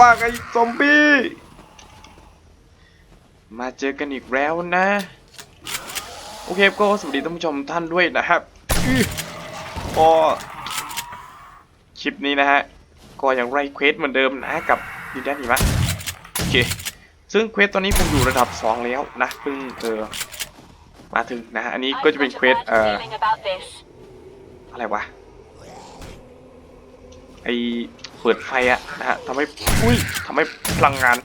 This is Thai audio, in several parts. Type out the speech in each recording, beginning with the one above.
ว่าไงซอมบี้ มาเจอกันอีกแล้วนะ โอเคก็สวัสดีท่านผู้ชมท่านด้วยนะครับอื้อก็คลิปนี้นะฮะ ก็ยังไล่เควสเหมือนเดิมนะกับดินแดนหิมะโอเค ซึ่งเควสตอนนี้ผมอยู่ระดับ 2 แล้วนะเพิ่งเออมาถึงนะฮะอันนี้ก็จะเป็นเควสเอ่ออะไรวะไอ เปิดไฟอะนะฮะทำให้อุ้ยทำให้พลังงาน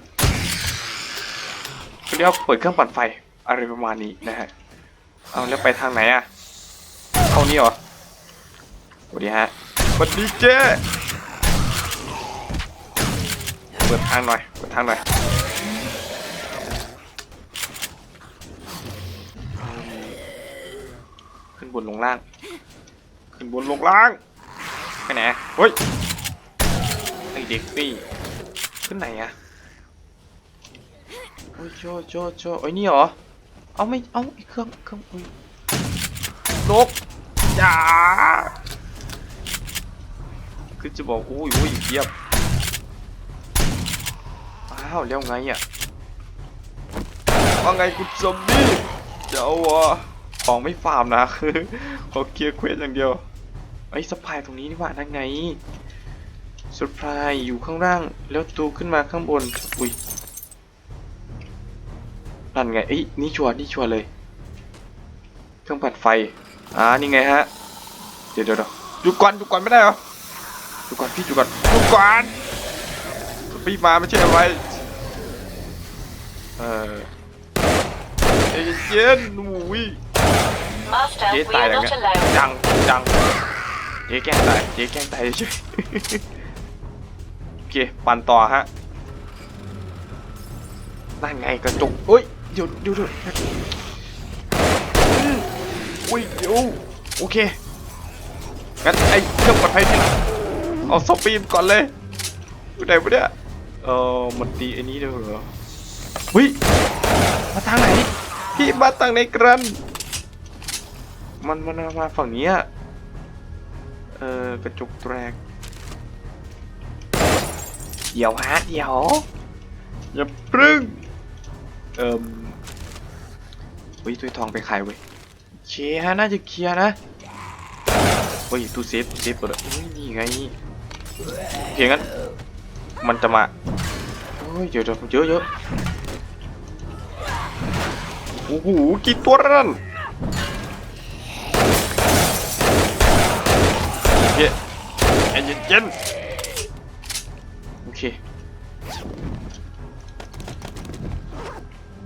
เขาเรียกว่าเปิดเครื่องปั่นไฟอะไรประมาณนี้นะฮะเอาแล้วไปทางไหนอะเข้านี่เหรอสวัสดีฮะสวัสดีเจ้เปิดทางหน่อยเปิดทางหน่อยขึ้นบนลงล่าง ขึ้นบนลงล่างไปไหนอะเฮ้ยไอ เด็กนี่ขึ้นไหนอะโอ้ยโจโจโจไอ้ยนี่เหรอ เอาไม่เอาไอ้เครื่องเครื่องอุ้ยลกอย่าคือจะบอกโอ้ยโอ้ยเยียบอ้าวแล้วไงอะว่าไงคุณซอมบี้เจ้าวะของไม่ฟาร์มนะคือขอเคลียร์เควสอย่างเดียวไอ้ยสปายตรงนี้นี่ว่านั่นไง สปายอยู่ข้างล่าง แล้วตูขึ้นมาข้างบนอุ้ยนั่นไงเอ้ยนี่ชัวร์นี่ชัวร์เลย เครื่องปั่นไฟ อ่า นี่ไงฮะเดี๋ยวเดี๋ยวเดี๋ยวหยุดก่อนหยุดก่อนไม่ได้เหรอหยุดก่อนพี่หยุดก่อนหยุดก่อนพี่มาไม่ใช่อะไรเออใจเย็นๆอุ้ย Master, เจ๊ we ตาย are แล้ว not เนี่ย alone. จังจังเจ๊แกล้งตายเจ๊แกล้งตายเฉยโอ เคปั่นต่อฮะนั่นไงกระจกเอ้ยเดี๋ยวเดี๋ยวเดี๋ยวอืมอุ้ยเดี๋ยวโอเคงั้นไอ้เครื่องปลอดภัยที่หลังเอาสปีมก่อนเลยอยู่ไหนวะเนี่ยเออมันตีไอ้นี้ด้วยเหรอเฮ้ยมาทางไหนพี่มาทางไหนกันมันมันมาฝั่งนี้อะเออกระจุกแตรก เดี๋ยวฮะเดี๋ยวอย่าปรึ้งเอิมเฮ้ยถ้วยทองไปขายเว้ยเคียร์น่าจะเคลียร์นะเฮ้ยตู้เซฟเซฟเปิดแล้วเฮ้ยนี่ไงโอเคงั้นมันจะมาเฮ้ยเดี๋ยวเดี๋ยวเยอะเยอะโอ้โหกี่ตัวนั่นเย็นเย็นเย็น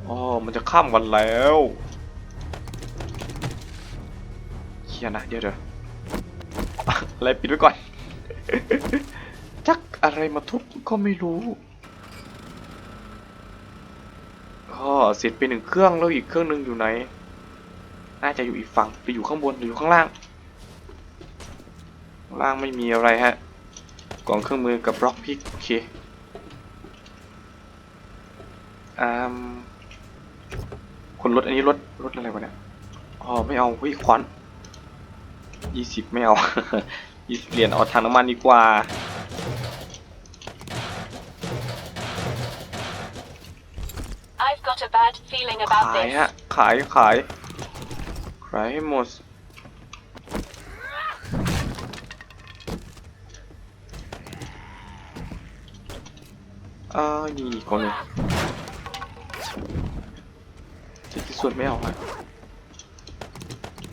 อ๋อมันจะข้ามวันแล้วเฮียนะเดี๋ยวเดี๋ยวอะไรปิดไว้ก่อน จักอะไรมาทุบก็ไม่รู้ก็เสร็จไปหนึ่งเครื่องแล้วอีกเครื่องหนึ่งอยู่ไหน น่าจะอยู่อีกฝั่งหรือยู่ข้างบนหรืออยู่ข้างล่างข้าง ล่างไม่มีอะไรฮะ กล่องเครื่องมือกับบล็อกพิกโอเคอ่าม คนรถอันนี้รถรถอะไรวะเนี่ยอ๋อไม่เอาเฮ้ยควันยี่สิบไม่เอา ยี่สิบเหรียญเอาทางน้ำมันดีกว่า I've got a bad feeling about ขาย this. ฮะ ขายขาย ขายให้หมดอ่านี่อีกคนหนึ่ง ส่วนไม่เอาฮะ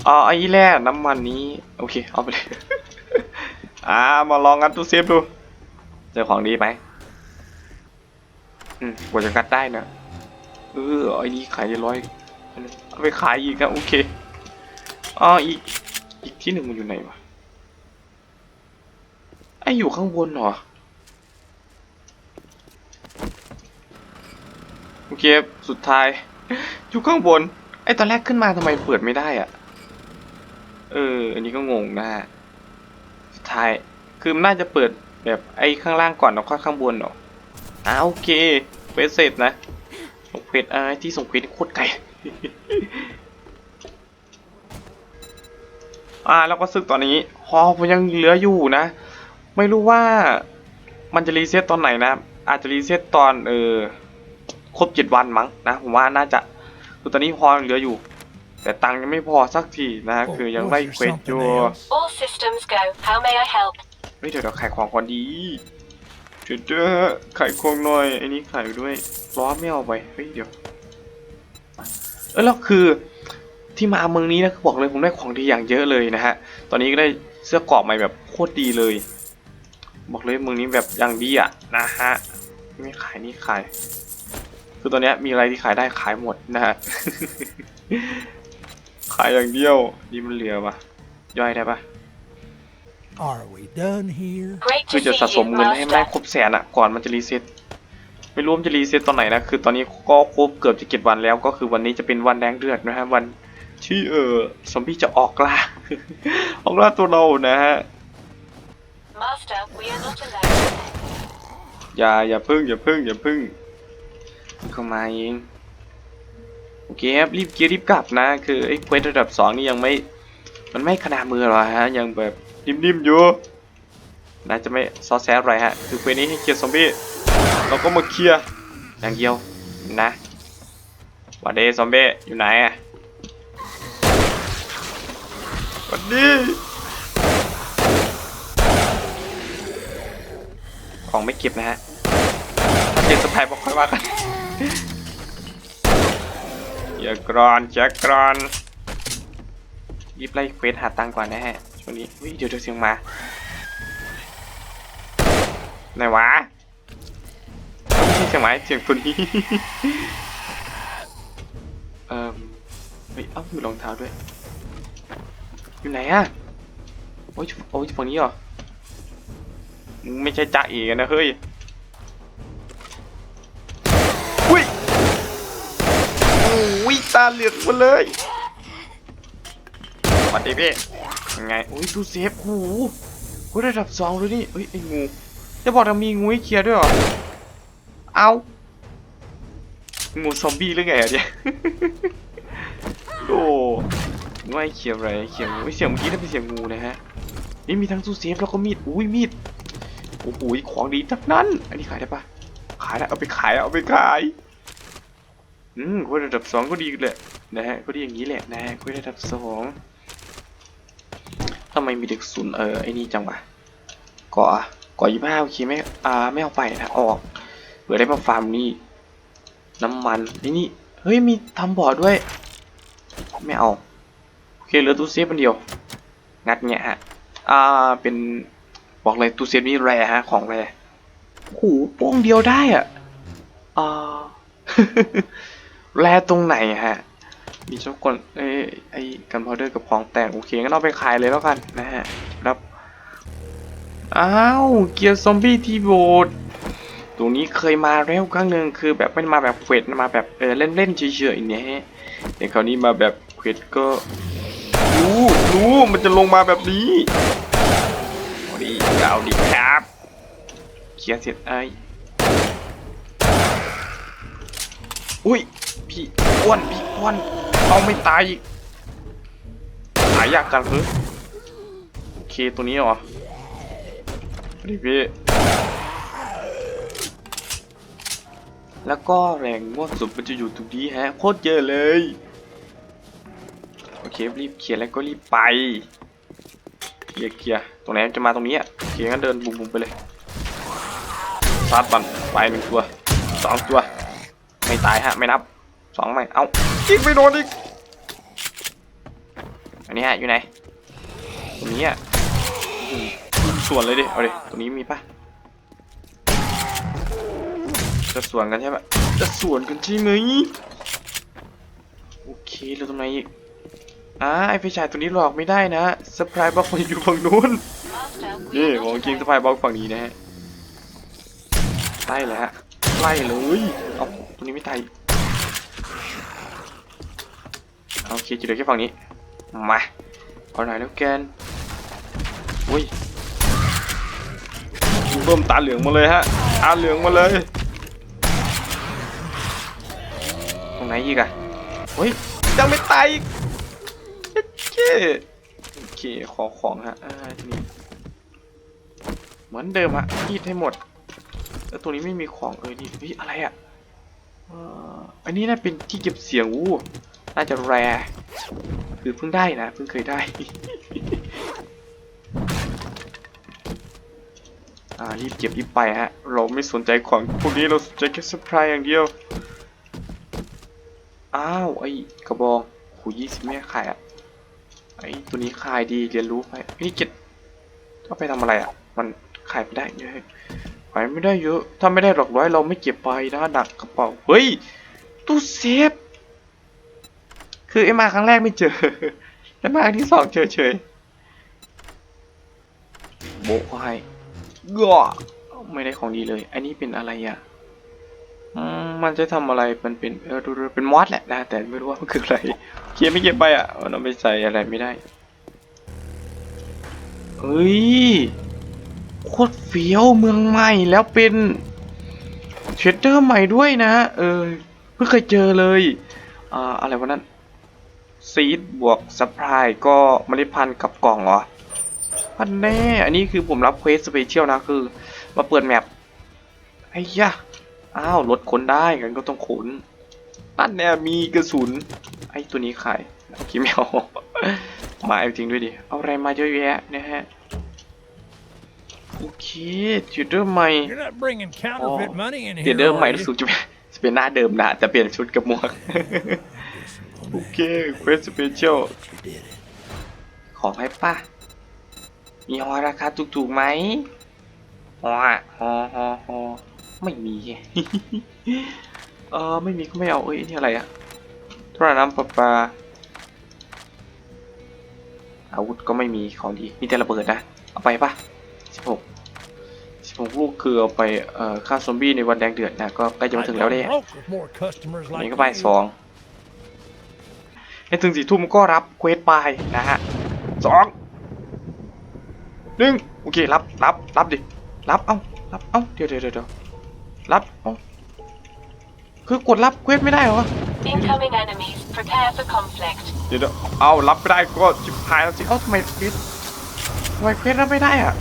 อ่าไอ้แร่น้ำมันนี้ โอเค เอาไปเลย อ่า มาลองงัดตู้เซฟดู เจอของดีไหมอืมกว่าจะงัดได้นะ เออไอ้นี่ขายได้ร้อยเอาไปขายอีกอะโอเคอ๋ออีก อีกที่หนึ่งมันอยู่ไหนวะ ไออยู่ข้างบนเหรอโอเค สุดท้าย อยู่ข้างบน ไอตอนแรกขึ้นมาทำไมเปิดไม่ได้อะเออ อันนี้ก็งงนะฮะสุดท้ายคือมันน่าจะเปิดแบบไอ้ข้างล่างก่อนแล้วค่อยข้างบนเหรออ่าโอเคเฟสเสร็จนะส่งเควสอ่าที่ส่งเควสโคตรไกลอ่าแล้วก็ซึกตอนนี้ฮอผมยังเหลืออยู่นะ ไม่รู้ว่ามันจะรีเซ็ตตอนไหนนะ อาจจะรีเซ็ตตอนเออ ครบเจ็ดวันมั้งนะผมว่าน่าจะคือตอนนี้พอเหลืออยู่ แต่ตังค์ยังไม่พอสักทีนะ Oh, คือยัง was ไล่ there เควสอ something ยู่ else? All systems go. How may I help? เฮ้ยเดี๋ยวเดี๋ยวขายของก่อนดีเดี๋ยวเดี๋ยวขายของหน่อยไอ้นี่ขายไปด้วยล้อไม่เอาไปเฮ้ยเดี๋ยวเออแล้วคือที่มาเมืองนี้นะคือบอกเลยผมได้ของดีอย่างเยอะเลยนะฮะ ตอนนี้ก็ได้เสื้อเกราะใหม่แบบโคตรดีเลย บอกเลยเมืองนี้แบบอย่างดีอะนะฮะไม่ขายนี่ขาย คือตอนเนี้ยมีอะไรที่ขายได้ขายหมดนะฮะ ขายอย่างเดียวนี่มันเหลือปะย่อยได้ปะ Are we done here? Great คือ to จะ see สะสม you, เงินให้มันได้ Master. ครบแสนอะก่อนมันจะรีเซ็ตไม่รู้มันจะรีเซ็ตตอนไหนนะ คือตอนนี้ก็ครบเกือบจะเจ็ดวันแล้ว ก็คือวันนี้จะเป็นวันแดงเดือดนะฮะวันที่เออซอมบี้จะออกล่าออกล่าตัวเรานะฮะ Master, we are not alone. อย่าอย่าพึ่งอย่าพึ่งอย่าพึ่ง เข้ามาเองโอเคครับรีบเกียร์รีบกลับนะ คือไอ้เควสระดับสองนี่ยังไม่ มันไม่ขนาดมือหรอกฮะ ยังแบบนิ่มๆอยู่น่าจะไม่ซอสแซสอะไรฮะ คือเควสนี้ให้เคลียร์ซอมบี้เราก็มาเคลียร์อย่างเดียวนะวันเดย์ซอมบี้อยู่ไหนอะวันนี้ของไม่เก็บนะฮะเจ็ดสะพายบอกค่อยว่ากัน อย่ากรอนอย่ากรอนยิบไล่เควสหาตังก่อนนะฮะช่วงนี้เฮ้ยเดี๋ยวเดี๋ยวเสียงมาไหนวะไม่ใช่เสียงหมเสียงคนนี้เอ่อเฮ้ยเอ้ามีรองเท้าด้วย อยู่ไหนอะโอ้ยโอ้ยฝั่งนี้เหรอไม่ใช่จ่าเอกนะเฮ้ย เหลือกหมาเลยสวัสดีพี่ยังไงอุ้ยตู้เซฟโอ้โหโอ้ยระดับสองเลยนี่เฮ้ยไอ้งูจะบอกว่ามีงูให้เคลียร์ด้วยเหรอเอางูซอมบี้หรือไงอะเนี่ยโอ้งูให้เคลียร์อะไรเคลียร์งูเฮ้ยเสียงเมื่อกี้นั่นเป็นเสียงงูนะฮะนี่มีทั้งตู้เซฟแล้วก็มีดอุ้ยมีดโอ้โหของดีทั้งนั้น อันนี้ขายได้ปะขายได้เอาไปขายเอาไปขาย อืมคุยระดับสองก็ดีเลยนะฮะก็ดีอย่างนี้แหละนะฮะคุยระดับสองทำไมมีเด็กศูนย์เออไอ้นี่จังวะก่อก่อยี่ห้าโอเคไม่อ่าไม่เอาไปนะออกเผื่อได้มาฟาร์มนี่น้ำมันนี่นี่เฮ้ยมีทำบ่อด้วยไม่เอาโอเคเหลือตู้เซฟอันเดียว งัดเนี่ยฮะอ่าเป็นบอกเลยตู้เซฟนี่แรฮะของแรโอ้โหโป้งเดียวได้อะอ่า แลตรงไหนฮะ มีช็อกกลตเอ้ไอ้กันพาวเดอร์กับของแต่งโอเคงั้นเอาไปขายเลยแล้วกันนะฮะครับอ้าวเกียร์ซอมบี้ที่โบสถ์ตรงนี้เคยมาแล้วครั้งหนึ่งคือแบบไม่มาแบบเควดมาแบบเออเล่นๆเฉยๆเนี่ยฮะแต่คราวนี้มาแบบเควดก็รู้รู้มันจะลงมาแบบนี้เอาดีเอาดีครับเคลียร์เสร็จไอ้อุ้ย พี่อ้วนพี่อ้วนเอาไม่ตายอีกหายยากจังเฮ้ยโอเคตัวนี้เหรอดิพี่แล้วก็แรงงวดสุดมันจะอยู่ตรงนี้ฮะโคตรเยอะเลยโอเครีบเคลียร์แล้วก็รีบไปเคลียร์เคลียร์ตรงไหนมันจะมาตรงนี้อะโอเคงั้นเดินบุ่มๆไปเลยซาดมันไปหนึ่งตัวสองตัว ไม่ตายฮะไม่นับ สองไม่ เอาอีกไม่โดนอีก อันนี้ฮะ อยู่ไหน ตรงนี้อะอื้อหือส่วนเลยดิ เอาดิ ตรงนี้มีปะจะส่วนกันใช่ปะจะส่วนกันใช่ไหมโอเค แล้วตรงไหนอีกอ่าไอ้ไฟฉายตัวนี้หลอกไม่ได้นะสปายบล็อกมันอยู่ฝั่งนู้น Master, we นี่ are ของ not จริง alone. สปายบล็อกฝั่งนี้นะฮะไล่เลยฮะไล่เลย เอาตัวนี้ไม่ตาย โอเคจะเหลือแค่ฝั่งนี้ มาเอาหน่อยแล้วแกนอุ้ยเบิ่มตาเหลืองมาเลยฮะตาเหลืองมาเลย ตรงไหนอีกอะเฮ้ยยังไม่ตายอีกโอเคขอของฮะทีนี้เหมือนเดิมฮะรีดให้หมดแล้วตรงนี้ไม่มีของเออนี่อะไรอะอันนี้น่าเป็นที่เก็บเสียงอู้ น่าจะแรคือเพิ่งได้นะเพิ่งเคยได้อ่ารีบเก็บรีบไปฮะ เราไม่สนใจของพวกนี้เราสนใจแค่สปายอย่างเดียว อ้าวไอ้กระบองโหยี่สิบแม่ขายอะไอ้ตัวนี้ขายดีเรียนรู้ไปนี่เก็บเอาไปทำอะไรอะ มันขายไม่ได้เยอะขายไม่ได้เยอะ ถ้าไม่ได้หรอกร้อยเราไม่เก็บไปนะดักกระเป๋า เฮ้ยตู้เซฟ คือไอ้มาครั้งแรกไม่เจอแล้วมาครั้งที่สองเจอเฉยโบะเขาให้ก็ไม่ได้ของดีเลย อันนี้เป็นอะไรอะมันจะทำอะไร มันเป็นเออดูเป็นมอสแหละนะ แต่ไม่รู้ว่ามันคืออะไร เกียร์ไม่เก็บไปอะมันเอาไปใส่อะไรไม่ได้ เฮ้ย โคตรเฟี้ยวเมืองใหม่แล้วเป็นเชดเดอร์ใหม่ด้วยนะ เออ เพิ่งเคยเจอเลย อ่า อะไรวะนั้น ซีดบวกซัพพลายก็เมล็ดพันธุ์กับกล่องเหรอพันแน่ อันนี้คือผมรับเควสสเปเชียลนะคือ มาเปิดแมปไอ้ยะอ้าวรถขนได้กันก็ต้องขนนั่นเนี่ยมีกระสุน ไอ้ตัวนี้ขายคิดไม่เอามาเอาจริงด้วยดิ เอาอะไรมาเยอะแยะนะฮะ โอเคจุดเริ่มใหม่ You're not bringing counterfeit Oh. money in เปลี่ยน here, เดิมใหม่ are รู้ you? สึกจะเป็นจะเป็นหน้าเดิมนะแต่เปลี่ยนชุดกับหมวก โอเคเควสสเปเชียล You did it. ขอให้ป้ามีฮอราคาถูกๆไหมฮออะฮอฮอฮอไม่มี เออไม่มีก็ไม่เอา เอ้ยนี่อะไรอะท่อน้ำประปา อาวุธก็ไม่มีของดี มีแต่ระเบิดนะ เอาไปปะสิบหกสิบหกลูกคือเอาไปเอ่อฆ่าซอมบี้ในวันแดงเดือดนะ ก็ใกล้จะมาถึงแล้วเนี่ย I broke with more customers อัน like นี้ก็บ่าย you. สอง ให้ถึงสี่ทุ่มก็รับเควสบายนะฮะสองหนึ่งโอเค รับ รับ รับดิ รับ เอ้า รับ เอ้า เดี๋ยวเดี๋ยวเดี๋ยวรับ เอ้า คือกดรับเควสไม่ได้เหรอ Incoming enemies. Prepare for conflict. เดี๋ยวเดี๋ยวเอารับไม่ได้ก็จิบหายแล้วสิ เอ้าทำไมเควสทำไมเควสรับไม่ได้อะ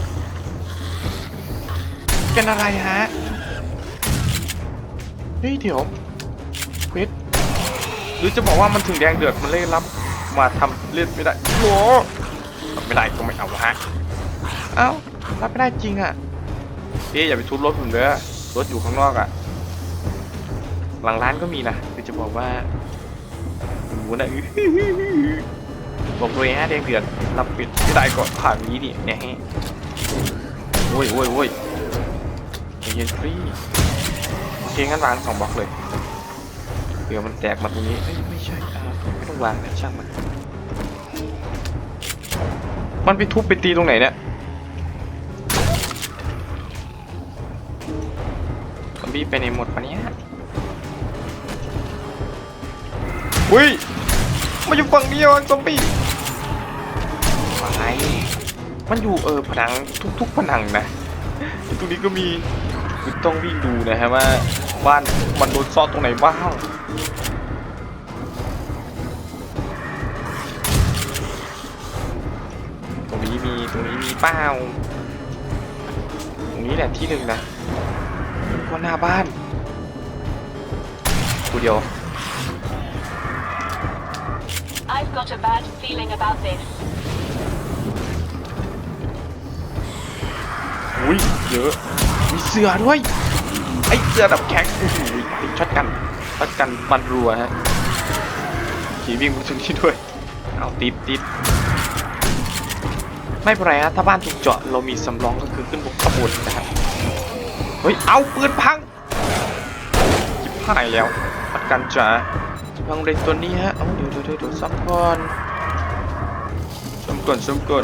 เป็นอะไรฮะ เฮ้ยเดี๋ยวเควส หรือจะบอกว่ามันถึงแดงเดือดมันเลยรับมาทำเล่นไม่ได้โอ้ไม่ได้ก็ไม่เอาฮะเอ้ารับไม่ได้จริงอะเอ๊อย่าไปทุบรถผมเด้อรถอยู่ข้างนอกอะ หลังร้านก็มีนะคือจะบอกว่าหมูนะบอกเลยฮะแดงเดือดรับปิดไม่ได้ก่อนผ่านนี้ดิเนี่ยฮะโอ้ยโอ้ยโอ้ยเย็นฟรีโอเคงั้นวางสองบล็อกเลย เดี๋ยวมันแตกมาตรงนี้ไม่ใช่ไม่ต้องวางนะช่างมัน มันไปทุบไปตีตรงไหนเนี่ยซอมบี้ไปไหนหมดปะเนี่ยอุ้ยมาอยู่ฝั่งเดียวซอมบี้ไปมันอยู่เออผนังทุกๆผนังนะตรงนี้ก็มีต้องวิ่งดูนะฮะว่าบ้านมันโดนซ่อนตรงไหนบ้าง เป้าตรงนี้แหละที่หนึ่งนะก็หน้าบ้านตัวเดียว I've got a bad feeling about this. อุ้ยเยอะ มีเสือด้วย ไอเสือดับแข็งโอ้โหช็อตกันช็อตกันบันรัวฮะขี่วิ่งมาถึงที่ด้วย เอาติดติด ไม่เป็นไรฮะถ้าบ้านถูกเจาะเรามีสำรองก็คือขึ้นบกขบวนนะครับ เฮ้ย เอาปืนพังจิบหายแล้วช็อตกันจ๋าจะพังเลยตัวนี้ฮะ เอาเดี๋ยวเดี๋ยวเดี๋ยวซับก่อนซับก่อนซับก่อน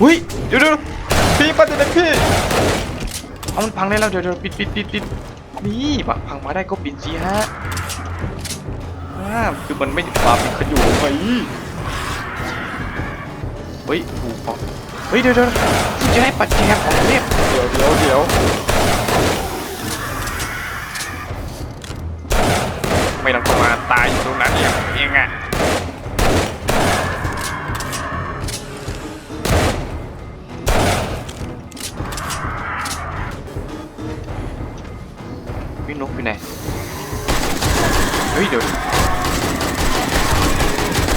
หุ้ย เดี๋ยวเดี๋ยวพี่ปัดจะได้พี่ เอามันพังได้แล้วเดี๋ยวเดี๋ยวปิดปิดปิดปิด นี่ปะพังมาได้ก็ปิดสิฮะอ่าคือมันไม่มาปิดขอยู่ไปเฮ้ยถูกของเฮ้ยเดี๋ยวเดี๋ยวที่จะได้ปัดแจของเทพเดี๋ยวเดี๋ยวเดี๋ยวไม่ต้องเข้ามาตายอยู่ตรงนั้นอย่างเอง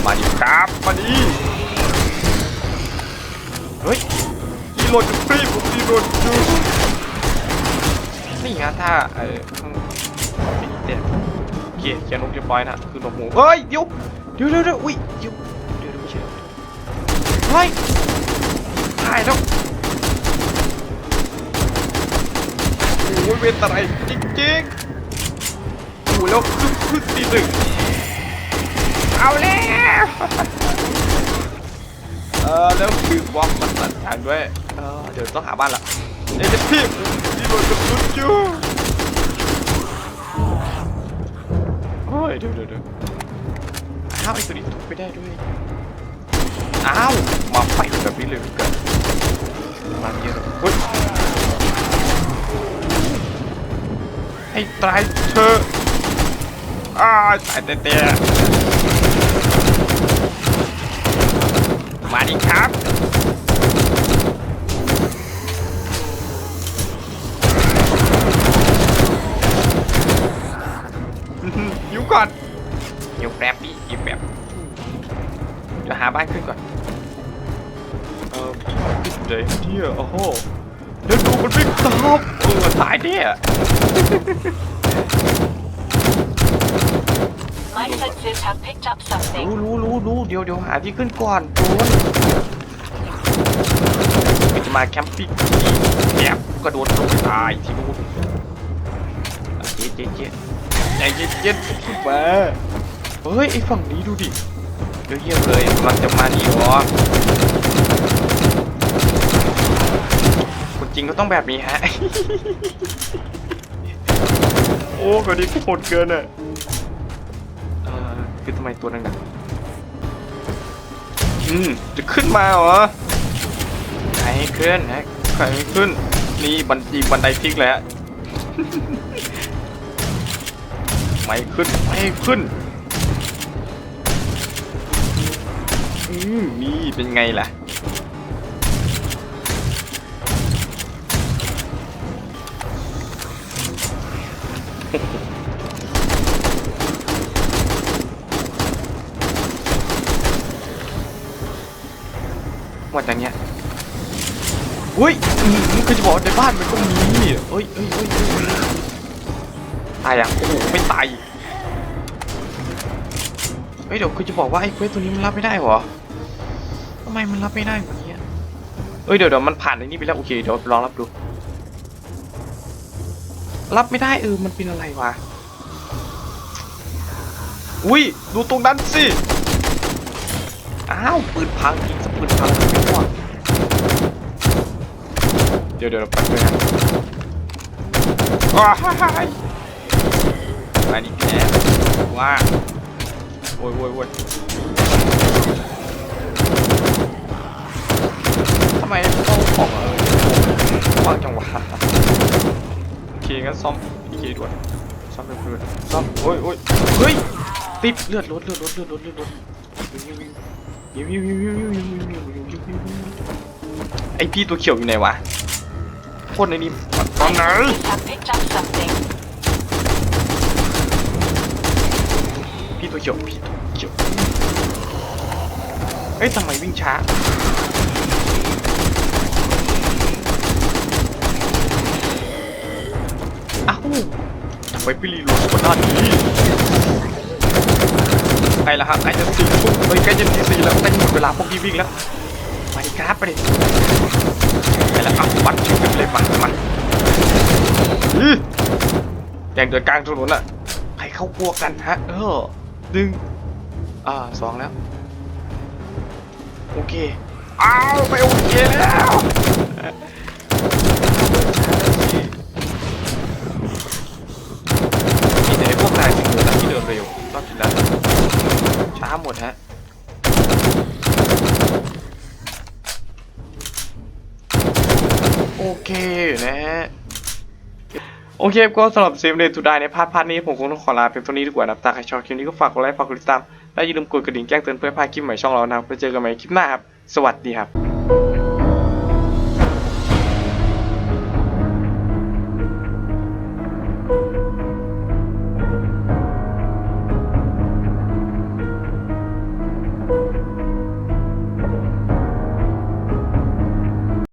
าดิครับ มาดีเฮ้ยรีโหลดอยู่พี่ผมรีโหลดอยู่นี่ฮะถ้าเออข้างไม่เด็ดโอเคเขียนลงเรียบร้อยนะคือนมหมูเฮ้ยเดี๋ยวเดี๋ยวเดี๋ยวเดี๋ยวอุ้ยเดี๋ยวเดี๋ยวเดี๋ยวไม่ใช่เฮ้ยตายแล้วโอ้ยเวทอะไรจริงๆโอ้แล้วครึ่งครึ่งตีหนึ่ง เอาแล้วเออแล้วคือบล็อกมันตัดทางด้วยเออเดี๋ยวต้องหาบ้านละเดี๋ยวจะพี่ที่โดนกระสุนอยู่โอ้ยเดี๋ยวเดี๋ยวเดี๋ยวอ้าวไอ้ตัวนี้ทุบไม่ได้ด้วยอ้าวมาไฟแบบนี้เลยกิดมาเยอะเฮ้ยให้ตายเธอะอ้าวตายเตะ มาดิครับ อยู่ก่อนอยู่แป๊บพี่อยู่แป๊บเดี๋ยวหาบ้านขึ้นก่อน เออพี่เดี๋ยวเที่ยโอ้โหเดี๋ยวดูมันวิ่งตามเออตายเนี่ย My senses have picked up something. รู้รู้รู้รู้เดี๋ยวเดี๋ยวหาที่ขึ้นก่อนโดนมันจะมาแคมปิ้งแอบกระโดดลงไปตายที่นู้นเจ๊เจ๊เจ๊ใจเย็นเย็นขึ้นมาเฮ้ยไอฝั่งนี้ดูดิเดี๋ยวเยี่ยมเลยกำลังจะมาดีวะคนจริงก็ต้องแบบนี้ฮะ โอ้แบบนี้โหดเกินอะ คือทำไมตัวนั้นอืมจะขึ้นมาเหรอใครให้ขึ้นนะใครให้ขึ้น นี่บันอีกบันไดพลิกแล้วไม่ขึ้นไม่ขึ้นอืมนี่เป็นไงล่ะ หมดอย่างเงี้ยอุ้ยอืมมึงเคยจะบอกในบ้านมันก็มีเอ้ยเอ้ยเอ้ยเอ้ยตายอะโอ้โหไม่ตายเฮ้ยเดี๋ยวคือจะบอกว่าไอ้เควสตัวนี้มันรับไม่ได้เหรอทำไมมันรับไม่ได้แบบนี้เอ้ยเดี๋ยวเดี๋ยวมันผ่านไอ้นี่ไปแล้วโอเคเดี๋ยวลองรับดู รับไม่ได้เออมันเป็นอะไรวะอุ้ยดูตรงนั้นสิอ้าวปืนพังยิงส ปืนพังไม่ว่าเดี๋ยวเดี๋ยวแป๊บนึงนะว้ายมาดิแกว่าโอ้ยโอ้ยโอ้ยทำไมเข้าของเออว่างจังวะโอเคงั้นซ่อมอีกทีด่วนซ่อมเป็นปืนซ่อมโอ้ยโอ้ยเฮ้ยติดเลือดลดเลือดลดเลือดลดเลือดลดวิ่งวิ่งวิ่ง ไอพี่ตัวเขียวอยู่ไหนวะพ่นไอ้นี่ตอนไหน have picked up something. พี่ตัวเขียวพี่ตัวเขียวเฮ้ยทำไมวิ่งช้า อ้าวทำไมพี่รีโหลดกว่าด้าน นี้ใกล้แล้วครับใกล้จะสี่ทุ่มเฮ้ยใกล้จะตีสี่แล้วใกล้หมดเวลาพวกพี่วิ่งแล้วไปครับไปดิไปแล้วครับบัตรชิวกันเลยมามาอือแย่งเดือดกลางถนนอะใครเข้ากลัวกันฮะ เออหนึ่งอ่าสองแล้ว โอเคอ้าวไปโอเคแล้วมีแต่พวกนายที่เดินที่เดินเร็วรอบที่แล้วช้าห มดฮะโอเคนะฮะโอเคก็สำหรับเซฟเดย์ทูได้ในพาร์ทพาร์ทนี้ผมคงต้องขอลาเพียงเท่านี้ดีกว่านะครับถ้าใครชอบคลิปนี้ก็ฝากกดไลค์ฝากกดติดตามและอย่าลืมกดกระดิ่งแจ้งเตือนเพื่อพลาดคลิปใหม่ช่องเรานะครับไปเจอกันใหม่คลิปหน้าครับ สวัสดีครับ